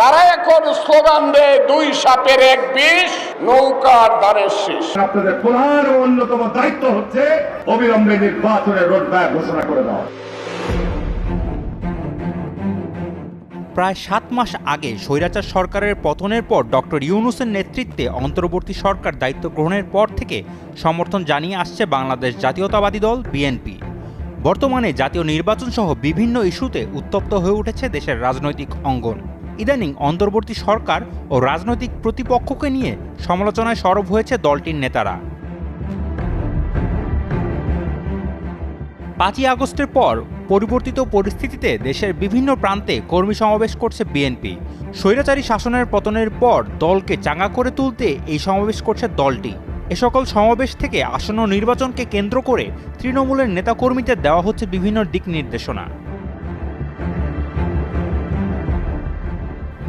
তারা এখন স্লোগান দেয় দুই সাপের এক বিষ নৌকার দ্বারের শেষ। আপনাদের প্রধান অন্যতম দায়িত্ব হচ্ছে অবিলম্বে নির্বাচনের রোডম্যাপ ঘোষণা করে দেওয়া। প্রায় সাত মাস আগে স্বৈরাচার সরকারের পতনের পর ডক্টর ইউনুসের নেতৃত্বে অন্তর্বর্তী সরকার দায়িত্ব গ্রহণের পর থেকে সমর্থন জানিয়ে আসছে বাংলাদেশ জাতীয়তাবাদী দল বিএনপি। বর্তমানে জাতীয় নির্বাচন সহ বিভিন্ন ইস্যুতে উত্তপ্ত হয়ে উঠেছে দেশের রাজনৈতিক অঙ্গন। ইদানিং অন্তর্বর্তী সরকার ও রাজনৈতিক প্রতিপক্ষকে নিয়ে সমালোচনায় সরব হয়েছে দলটির নেতারা। পাঁচই আগস্টের পর পরিবর্তিত পরিস্থিতিতে দেশের বিভিন্ন প্রান্তে কর্মী সমাবেশ করছে বিএনপি। স্বৈরাচারী শাসনের পতনের পর দলকে চাঙ্গা করে তুলতে এই সমাবেশ করছে দলটি। এ সকল সমাবেশ থেকে আসন্ন নির্বাচনকে কেন্দ্র করে তৃণমূলের নেতাকর্মীদের দেওয়া হচ্ছে বিভিন্ন দিক নির্দেশনা।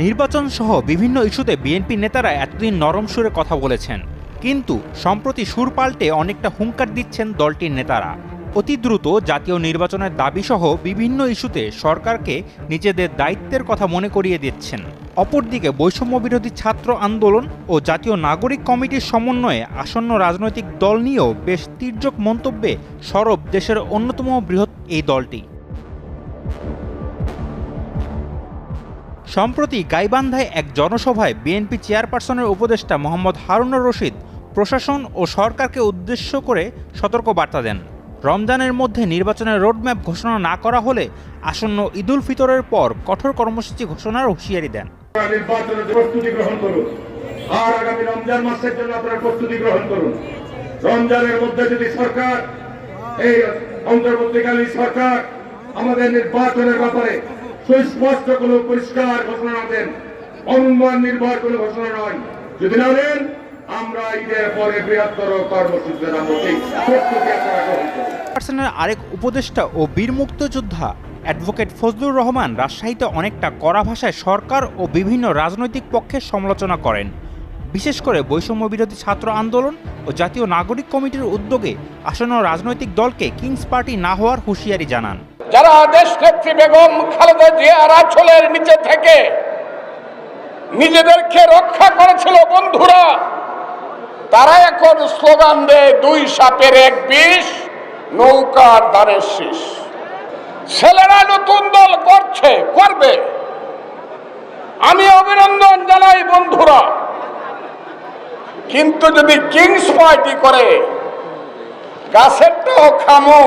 নির্বাচন সহ বিভিন্ন ইস্যুতে বিএনপি নেতারা এতদিন নরম সুরে কথা বলেছেন। কিন্তু সম্প্রতি সুর পাল্টে অনেকটা হুঙ্কার দিচ্ছেন দলটির নেতারা। অতি দ্রুত জাতীয় নির্বাচনের দাবি সহ বিভিন্ন ইস্যুতে সরকারকে নিজেদের দায়িত্বের কথা মনে করিয়ে দিচ্ছেন। অপরদিকে বৈষম্য বিরোধী ছাত্র আন্দোলন ও জাতীয় নাগরিক কমিটির সমন্বয়ে আসন্ন রাজনৈতিক দল নিয়েও বেশ তীর্যক মন্তব্যে সরব দেশের অন্যতম বৃহৎ এই দলটি। সম্প্রতি গাইবান্ধায় এক জনসভায় বিএনপি চেয়ারপারসনের উপদেষ্টা মোহাম্মদ হারুনুর রশিদ প্রশাসন ও সরকারকে উদ্দেশ্য করে সতর্ক বার্তা দেন। রমজানের মধ্যে নির্বাচনের রোডম্যাপ ঘোষণা না করা হলে আসন্ন ঈদুল ফিতরের পর কঠোর কর্মসূচি ঘোষণার হুঁশিয়ারি দেন। রমজানের মধ্যে যদি সরকার, এই অন্তর্বর্তীকালীন সরকার আমাদের নির্বাচনের ব্যাপারে সুস্পষ্ট কোন পরিষ্কার ঘোষণা না দেন। অনুমান নির্ভর কোন ঘোষণা নয়। যদি না দেন, আমরা ঈদের পরে বৃহত্তর করুন। পার্সনের আরেক উপদেষ্টা ও বীর মুক্তিযোদ্ধা অ্যাডভোকেট ফজলুর রহমান রাজশাহীতে অনেকটা কড়া ভাষায় সরকার ও বিভিন্ন রাজনৈতিক পক্ষের সমালোচনা করেন। বিশেষ করে বৈষম্য বিরোধী ছাত্র আন্দোলন ও জাতীয় নাগরিক কমিটির উদ্যোগে আসন্ন রাজনৈতিক দলকে কিংস পার্টি না হওয়ার হুঁশিয়ারি জানান। যারা দেশ নেত্রী বেগম খালেদা জিয়ার আঁচলের নিচে থেকে নিজেদেরকে রক্ষা করেছিল, বন্ধুরা, তারা এখন স্লোগান দেয়, দুই সাপের এক বিষ, নৌকার দ্বারের শেষ। ছেলেরা নতুন দল করছে, করবে। আমি অভিনন্দন জানাই, বন্ধুরা। কিন্তু যদি কিংস পার্টি করে, গাছেরটাও খামো,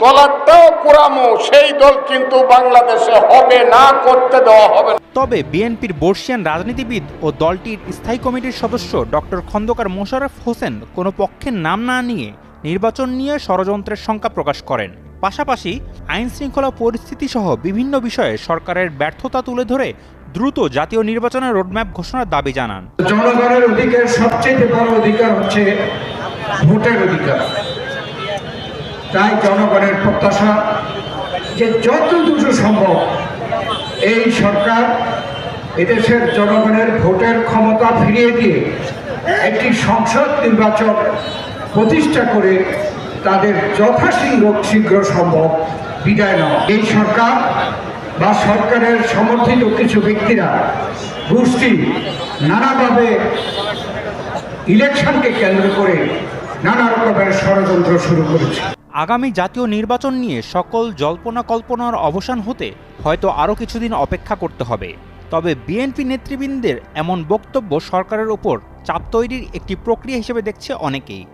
তলারটাও কুড়ামো, সেই দল কিন্তু বাংলাদেশে হবে না, করতে দেওয়া হবে তবে বিএনপির বর্ষিয়ান রাজনীতিবিদ ও দলটির স্থায়ী কমিটির সদস্য ডক্টর খন্দকার মোশাররফ হোসেন কোনো পক্ষের নাম না নিয়ে নির্বাচন নিয়ে ষড়যন্ত্রের শঙ্কা প্রকাশ করেন। পাশাপাশি আইন শৃঙ্খলা পরিস্থিতি সহ বিভিন্ন বিষয়ে সরকারের ব্যর্থতা তুলে ধরে দ্রুত জাতীয় নির্বাচনের রোডম্যাপ ঘোষণার দাবি জানান। জনগণের অধিকার সবচেয়ে বড় অধিকার হচ্ছে ভোটের অধিকার। তাই জনগণের প্রত্যাশা যে যত দ্রুত সম্ভব এই সরকার এদেশের জনগণের ভোটের ক্ষমতা ফিরিয়ে দিয়ে একটি সংসদ নির্বাচন প্রতিষ্ঠা করে তাদের যথাশীঘ্র শীঘ্র সম্ভব বিদায় নেওয়া। এই সরকার বা সরকারের সমর্থিত কিছু ব্যক্তিরা গোষ্ঠী নানাভাবে ইলেকশনকে কেন্দ্র করে নানা রকমের ষড়যন্ত্র শুরু করেছে। আগামী জাতীয় নির্বাচন নিয়ে সকল জল্পনা কল্পনার অবসান হতে হয়তো আরও কিছুদিন অপেক্ষা করতে হবে। তবে বিএনপি নেতৃবৃন্দের এমন বক্তব্য সরকারের ওপর চাপ তৈরির একটি প্রক্রিয়া হিসেবে দেখছে অনেকেই।